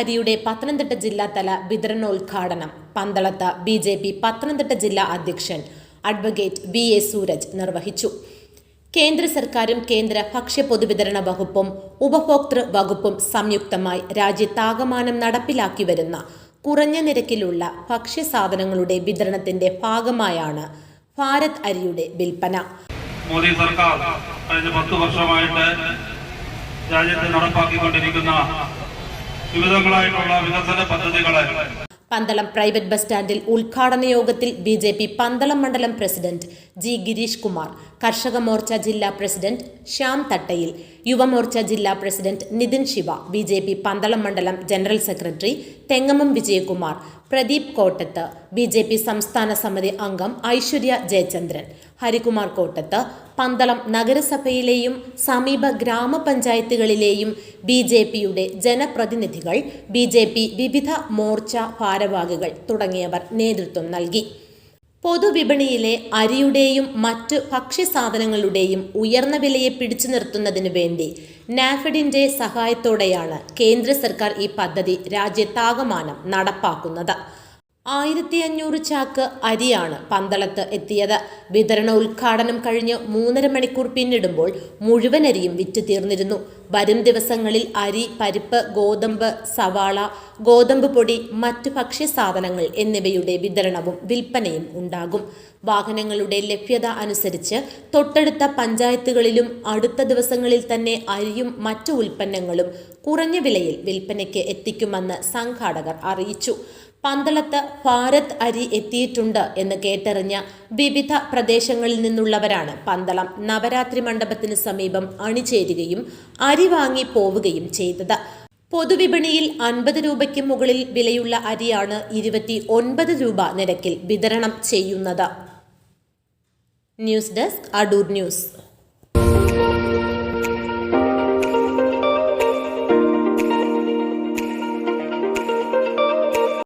അരിയുടെ പത്തനംതിട്ട ജില്ലാതല വിതരണോദ്ഘാടനം. പന്തളത്ത് ബി ജെ പി പത്തനംതിട്ട ജില്ലാ അധ്യക്ഷൻ അഡ്വക്കേറ്റ് വി എ സൂരജ് നിർവഹിച്ചു. കേന്ദ്ര സർക്കാരും കേന്ദ്ര ഭക്ഷ്യ പൊതുവിതരണ വകുപ്പും ഉപഭോക്തൃ വകുപ്പും സംയുക്തമായി രാജ്യത്താകമാനം നടപ്പിലാക്കി വരുന്ന കുറഞ്ഞ നിരക്കിലുള്ള ഭക്ഷ്യസാധനങ്ങളുടെ വിതരണത്തിന്റെ ഭാഗമായാണ് ഭാരത് അരിയുടെ വിൽപ്പന. മോദി സർക്കാർ കഴിഞ്ഞ പത്ത് വർഷമായിട്ട് രാജ്യത്ത് നടപ്പാക്കിക്കൊണ്ടിരിക്കുന്ന വികസന പദ്ധതികളെ പന്തളം പ്രൈവറ്റ് ബസ് സ്റ്റാൻഡിൽ ഉദ്ഘാടന യോഗത്തിൽ ബി ജെ പി പന്തളം മണ്ഡലം പ്രസിഡന്റ് ജി ഗിരീഷ് കുമാർ കർഷക മോർച്ച ജില്ലാ പ്രസിഡന്റ് ശ്യാം തട്ടയിൽ യുവമോർച്ച ജില്ലാ president Nithin Shiva B J P Pandalam മണ്ഡലം general secretary Thengamam Vijayakumar Pradeep Kottath B J P സംസ്ഥാന സമിതി അംഗം ഐശ്വര്യ ജയചന്ദ്രൻ ഹരികുമാർ കോട്ടത്ത് പന്തളം നഗരസഭയിലെയും സമീപ ഗ്രാമപഞ്ചായത്തുകളിലെയും ബി ജെ പിയുടെ ജനപ്രതിനിധികൾ ബി ജെ പി വിവിധ മോർച്ച ഭാരവാഹികൾ തുടങ്ങിയവർ നേതൃത്വം നൽകി. പൊതുവിപണിയിലെ അരിയുടെയും മറ്റ് ഭക്ഷ്യസാധനങ്ങളുടെയും ഉയർന്ന വിലയെ പിടിച്ചു നിർത്തുന്നതിനു വേണ്ടി നാഫെഡിന്റെ സഹായത്തോടെയാണ് കേന്ദ്ര സർക്കാർ ഈ പദ്ധതി രാജ്യത്താകമാനം നടപ്പാക്കുന്നത്. ആയിരത്തി അഞ്ഞൂറ് ചാക്ക് അരിയാണ് പന്തളത്ത് എത്തിയത്. വിതരണ ഉദ്ഘാടനം കഴിഞ്ഞ് മൂന്നര മണിക്കൂർ പിന്നിടുമ്പോൾ മുഴുവൻ അരിയും വിറ്റ് തീർന്നിരുന്നു. വരും ദിവസങ്ങളിൽ അരി പരിപ്പ് ഗോതമ്പ് സവാള ഗോതമ്പ് പൊടി മറ്റു ഭക്ഷ്യസാധനങ്ങൾ എന്നിവയുടെ വിതരണവും വിൽപ്പനയും ഉണ്ടാകും. വാഹനങ്ങളുടെ ലഭ്യത അനുസരിച്ച് തൊട്ടടുത്ത പഞ്ചായത്തുകളിലും അടുത്ത ദിവസങ്ങളിൽ തന്നെ അരിയും മറ്റു ഉൽപ്പന്നങ്ങളും കുറഞ്ഞ വിലയിൽ വിൽപ്പനയ്ക്ക് എത്തിക്കുമെന്ന് സംഘാടകർ അറിയിച്ചു. പന്തളത്ത് ഭാരത് അരി എത്തിയിട്ടുണ്ട് എന്ന് കേട്ടറിഞ്ഞ വിവിധ പ്രദേശങ്ങളിൽ നിന്നുള്ളവരാണ് പന്തളം നവരാത്രി മണ്ഡപത്തിന് സമീപം അണിചേരുകയും അരി വാങ്ങി പോവുകയും ചെയ്തത്. പൊതുവിപണിയിൽ അൻപത് രൂപയ്ക്ക് മുകളിൽ വിലയുള്ള അരിയാണ് ഇരുപത്തി ഒൻപത് രൂപ നിരക്കിൽ വിതരണം ചെയ്യുന്നത്. News desk Adoor news.